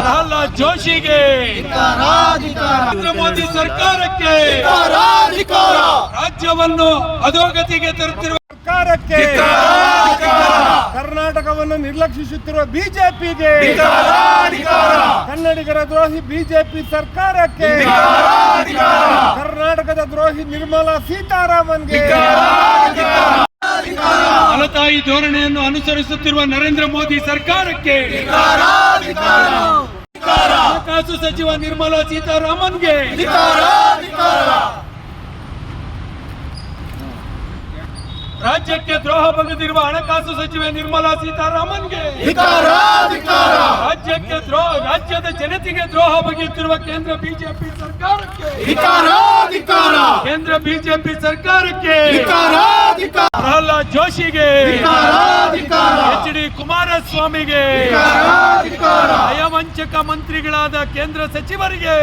ಪ್ರಹ್ಲಾದ್ ಜೋಶಿಗೆ. ನರೇಂದ್ರ ಮೋದಿ ಸರ್ಕಾರಕ್ಕೆ ರಾಜ್ಯವನ್ನು ಅಧೋಗತಿಗೆ ತರುತ್ತಿರುವ ಸರ್ಕಾರಕ್ಕೆ ಕರ್ನಾಟಕವನ್ನು ನಿರ್ಲಕ್ಷಿಸುತ್ತಿರುವ ಬಿಜೆಪಿಗೆ ಕನ್ನಡಿಗರ ದ್ರೋಹಿ ಬಿಜೆಪಿ ಸರ್ಕಾರಕ್ಕೆ ಕರ್ನಾಟಕದ ದ್ರೋಹಿ ನಿರ್ಮಲಾ ಸೀತಾರಾಮನ್ಗೆ ಮಲತಾಯಿ ಧೋರಣೆಯನ್ನು ಅನುಸರಿಸುತ್ತಿರುವ ನರೇಂದ್ರ ಮೋದಿ ಸರ್ಕಾರಕ್ಕೆ ಹಣಕಾಸು ಸಚಿವ ನಿರ್ಮಲಾ ಸೀತಾರಾಮನ್ಗೆ ರಾಜ್ಯಕ್ಕೆ ದ್ರೋಹ ಬಗೆದಿರುವ ಹಣಕಾಸು ಸಚಿವೆ ನಿರ್ಮಲಾ ಸೀತಾರಾಮನ್ಗೆ ರಾಜ್ಯಕ್ಕೆ ದ್ರೋಹ ರಾಜ್ಯದ ಜನತೆಗೆ ದ್ರೋಹ ಬಗೆಯುತ್ತಿರುವ ಕೇಂದ್ರ ಬಿಜೆಪಿ ಸರ್ಕಾರಕ್ಕೆ ಕೇಂದ್ರ ಬಿಜೆಪಿ ಸರ್ಕಾರಕ್ಕೆ ಪ್ರಹ್ಲಾದ್ ಜೋಶಿಗೆ. ಎಚ್ ಡಿ ಕುಮಾರಸ್ವಾಮಿಗೆ. ಅಯವಂಚಕ ಮಂತ್ರಿಗಳಾದ ಕೇಂದ್ರ ಸಚಿವರಿಗೆ.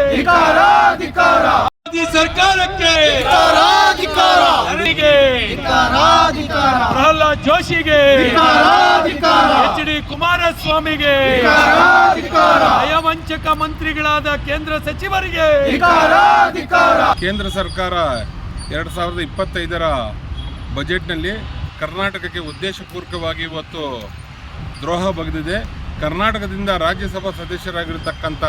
ಮೋದಿ ಸರ್ಕಾರಕ್ಕೆ. ಪ್ರಹ್ಲಾದ್ ಜೋಶಿಗೆ. ಎಚ್ ಡಿ ಕುಮಾರಸ್ವಾಮಿಗೆ. ಅಯವಂಚಕ ಮಂತ್ರಿಗಳಾದ ಕೇಂದ್ರ ಸಚಿವರಿಗೆ. ಕೇಂದ್ರ ಸರ್ಕಾರ ಎರಡು ಸಾವಿರದ ಇಪ್ಪತ್ತೈದರ ಬಜೆಟ್ನಲ್ಲಿ ಕರ್ನಾಟಕಕ್ಕೆ ಉದ್ದೇಶಪೂರ್ವಕವಾಗಿ ಇವತ್ತು ದ್ರೋಹ ಬಗೆದಿದೆ. ಕರ್ನಾಟಕದಿಂದ ರಾಜ್ಯಸಭಾ ಸದಸ್ಯರಾಗಿರ್ತಕ್ಕಂಥ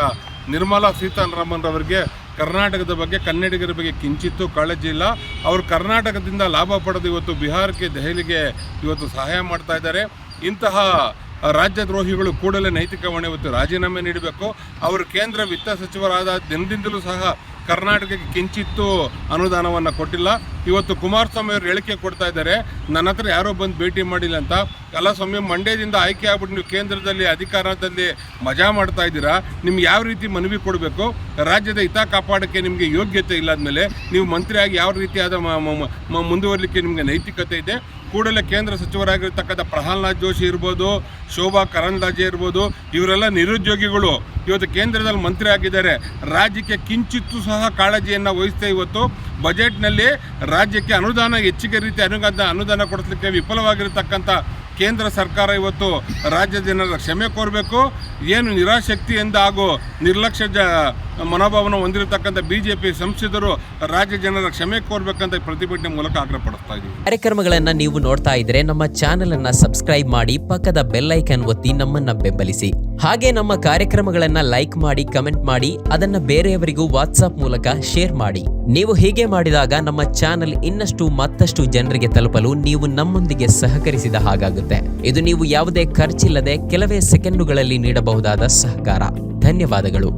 ನಿರ್ಮಲಾ ಸೀತಾರಾಮನ್ ಅವರಿಗೆ ಕರ್ನಾಟಕದ ಬಗ್ಗೆ, ಕನ್ನಡಿಗರ ಬಗ್ಗೆ ಕಿಂಚಿತ್ತು ಕಾಳಜಿ ಇಲ್ಲ. ಅವರು ಕರ್ನಾಟಕದಿಂದ ಲಾಭ ಪಡೆದು ಇವತ್ತು ಬಿಹಾರಕ್ಕೆ, ದೆಹಲಿಗೆ ಇವತ್ತು ಸಹಾಯ ಮಾಡ್ತಾ ಇದ್ದಾರೆ. ಇಂತಹ ರಾಜ್ಯದ್ರೋಹಿಗಳು ಕೂಡಲೇ ನೈತಿಕ ಹೊಣೆ ಇವತ್ತು ರಾಜೀನಾಮೆ ನೀಡಬೇಕು. ಅವರು ಕೇಂದ್ರ ವಿತ್ತ ಸಚಿವರಾದ ದಿನದಿಂದಲೂ ಸಹ ಕರ್ನಾಟಕಕ್ಕೆ ಕಿಂಚಿತ್ತು ಅನುದಾನವನ್ನು ಕೊಟ್ಟಿಲ್ಲ. ಇವತ್ತು ಕುಮಾರಸ್ವಾಮಿ ಅವರು ಹೇಳಿಕೆ ಕೊಡ್ತಾ ಇದ್ದಾರೆ, ನನ್ನ ಹತ್ರ ಯಾರೋ ಬಂದು ಭೇಟಿ ಮಾಡಿಲ್ಲ ಅಂತ. ಅಲ್ಲ ಸ್ವಾಮಿ ಮಂಡ್ಯದಿಂದ ಆಯ್ಕೆ ಆಗ್ಬಿಟ್ಟು ನೀವು ಕೇಂದ್ರದಲ್ಲಿ ಅಧಿಕಾರದಲ್ಲಿ ಮಜಾ ಮಾಡ್ತಾ ಇದ್ದೀರಾ. ನಿಮ್ಗೆ ಯಾವ ರೀತಿ ಮನವಿ ಕೊಡಬೇಕು? ರಾಜ್ಯದ ಹಿತ ಕಾಪಾಡೋಕ್ಕೆ ನಿಮಗೆ ಯೋಗ್ಯತೆ ಇಲ್ಲಾದ್ಮೇಲೆ ನೀವು ಮಂತ್ರಿಯಾಗಿ ಯಾವ ರೀತಿಯಾದ ಮುಂದುವರಲಿಕ್ಕೆ ನಿಮಗೆ ನೈತಿಕತೆ ಇದೆ. ಕೂಡಲೇ ಕೇಂದ್ರ ಸಚಿವರಾಗಿರ್ತಕ್ಕಂಥ ಪ್ರಹ್ಲಾದ್ ಜೋಶಿ ಇರ್ಬೋದು, ಶೋಭಾ ಕರಂದ್ಲಾಜೆ ಇರ್ಬೋದು, ಇವರೆಲ್ಲ ನಿರುದ್ಯೋಗಿಗಳು. ಇವತ್ತು ಕೇಂದ್ರದಲ್ಲಿ ಮಂತ್ರಿ ಆಗಿದ್ದಾರೆ. ರಾಜ್ಯಕ್ಕೆ ಕಿಂಚಿತ್ತು ಸಹ ಕಾಳಜಿಯನ್ನು ವಹಿಸ್ತಾ ಇವತ್ತು. ಬಜೆಟ್ನಲ್ಲಿ ರಾಜ್ಯಕ್ಕೆ ಅನುದಾನ, ಹೆಚ್ಚಿಗೆ ರೀತಿ ಅನುದಾನ ಅನುದಾನ ಕೊಡಿಸಲಿಕ್ಕೆ ವಿಫಲವಾಗಿರತಕ್ಕಂಥ ಕೇಂದ್ರ ಸರ್ಕಾರ ಇವತ್ತು ರಾಜ್ಯ ಜನರ ಕ್ಷಮೆ ಕೋರಬೇಕು. ಏನು ನಿರಾಶಕ್ತಿಯಿಂದ ಹಾಗೂ ನಿರ್ಲಕ್ಷ್ಯ ಮನೋಭಾವನ ಹೊಂದಿರತಕ್ಕಂಥ ಬಿಜೆಪಿ ಸಂಸದರು ರಾಜ್ಯ ಜನರ ಕ್ಷಮೆ ಕೋರ್ಬೇಕಂತ ಪ್ರತಿಭಟನೆ ಮೂಲಕ ಆಗ್ರಹಪಡಿಸ್ತಾ ಇದ್ದೀವಿ. ಕಾರ್ಯಕ್ರಮಗಳನ್ನ ನೀವು ನೋಡ್ತಾ ಇದ್ರೆ ನಮ್ಮ ಚಾನೆಲ್ ಅನ್ನ ಸಬ್ಸ್ಕ್ರೈಬ್ ಮಾಡಿ, ಪಕ್ಕದ ಬೆಲ್ ಐಕನ್ ಒತ್ತಿ ನಮ್ಮನ್ನ ಬೆಂಬಲಿಸಿ. ಹಾಗೆ ನಮ್ಮ ಕಾರ್ಯಕ್ರಮಗಳನ್ನ ಲೈಕ್ ಮಾಡಿ ಕಮೆಂಟ್ ಮಾಡಿ, ಅದನ್ನ ಬೇರೆಯವರಿಗೂ ವಾಟ್ಸ್ಆಪ್ ಮೂಲಕ ಶೇರ್ ಮಾಡಿ. ನೀವು ಹೀಗೆ ಮಾಡಿದಾಗ ನಮ್ಮ ಚಾನೆಲ್ ಇನ್ನಷ್ಟು ಮತ್ತಷ್ಟು ಜನರಿಗೆ ತಲುಪಲು ನೀವು ನಮ್ಮೊಂದಿಗೆ ಸಹಕರಿಸಿದ ಹಾಗಾಗುತ್ತೆ. ಇದು ನೀವು ಯಾವುದೇ ಖರ್ಚಿಲ್ಲದೆ ಕೆಲವೇ ಸೆಕೆಂಡುಗಳಲ್ಲಿ ನೀಡಬಹುದಾದ ಸಹಕಾರ. ಧನ್ಯವಾದಗಳು.